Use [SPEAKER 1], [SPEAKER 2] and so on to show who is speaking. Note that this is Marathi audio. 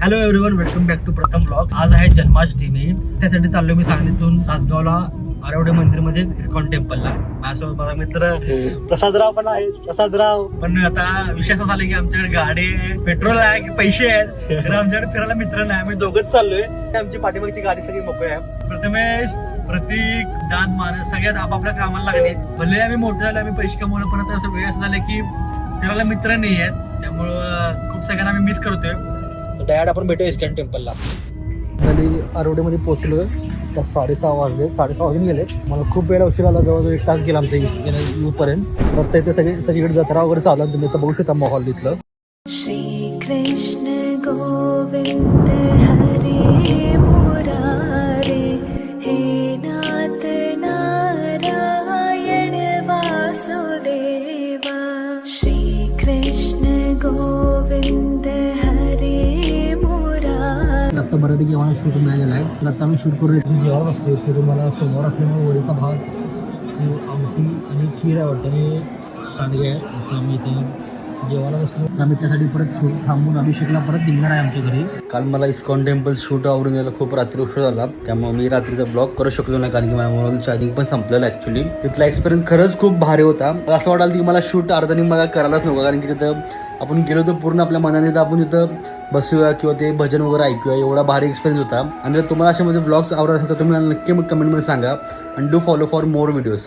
[SPEAKER 1] Hello everyone welcome back to Pratham blog आज आहे जन्माष्टमी. त्यासाठी चाललो मी सांगलीतून सासगावला आरवडे मंदिर म्हणजेच इस्कॉन टेम्पलला. माझ्यासोबत माझा मित्र प्रसादराव पण आहे. प्रसादराव. पण आता विशेष असा झाला की आमच्याकडे गाडी आहे पेट्रोल आहे की पैसे आहेत? तर आमच्याकडे फिरायला मित्र नाही आम्ही दोघंच चाललोय. आमची पाठीमागची गाडी सगळी मोकळी आहे. प्रथमेश प्रतीक दाद मान सगळ्यात आपापल्या कामाला लागले. भले आम्ही मोठे झाले आम्ही पैसे कमवलं पण आता असं वेळ असं झालं की फिरायला मित्र नाही आहेत. त्यामुळं खूप सगळ्यांना आम्ही मिस करतोय. डायरेक्ट आपण भेटू इस्कॉन टेम्पलला. खाली आरोडीमध्ये पोहोचलो तर साडेसहा वाजले. साडेसहा वाजून गेले. मला खूप वेळा उशीर आला. जवळजवळ एक तास गेला आमच्या येऊपर्यंत. तर इथे सगळी सगळीकडे जत्रा वगैरे चालू. तुम्ही आता बघू शकता माहोल इथलं
[SPEAKER 2] श्रीकृष्ण गोविन्द हरे मुरारे हे नाथ नारायण वासुदेवा. श्रीकृष्ण गोविन्द
[SPEAKER 1] बऱ्यापैकी आम्हाला शूट मिळालेला आहे. तर आता आम्ही शूट करून येतो जेव्हा बसतो ते तुम्हाला समोर असल्यामुळे वडीचा भाग आमटी आणि खीर आवडते आणि सांडगे आहे. आम्ही इथे जेवायला बसलो आम्ही त्यासाठी परत शूट थांबून अभिषेकला परत निघणार आहे आमच्या घरी. काल मला इस्कॉन टेम्पल शूट आवरून यायला खूप रात्री उशीर झाला. त्यामुळे मी रात्रीचा ब्लॉग करू शकलो नाही कारण की माझ्या मोबाईल चार्जिंग पण संपलेलं ॲक्च्युली तिथला एक्सपिरियन्स खरंच खूप भारी होता. असं वाटाल की मला शूट अर्धानी मला करायलाच नको कारण की तिथं आपण गेलो तर पूर्ण आपल्या मनाने तर आपण तिथं बसूया किंवा ते भजन वगैरे ऐकूया. एवढा भारी एक्सपिरियन्स होता. आणि जर तुम्हाला असे म्हणजे माझे ब्लॉग्स आवडत असेल तर तुम्ही नक्की कमेंटमध्ये सांगा. आणि do follow for more videos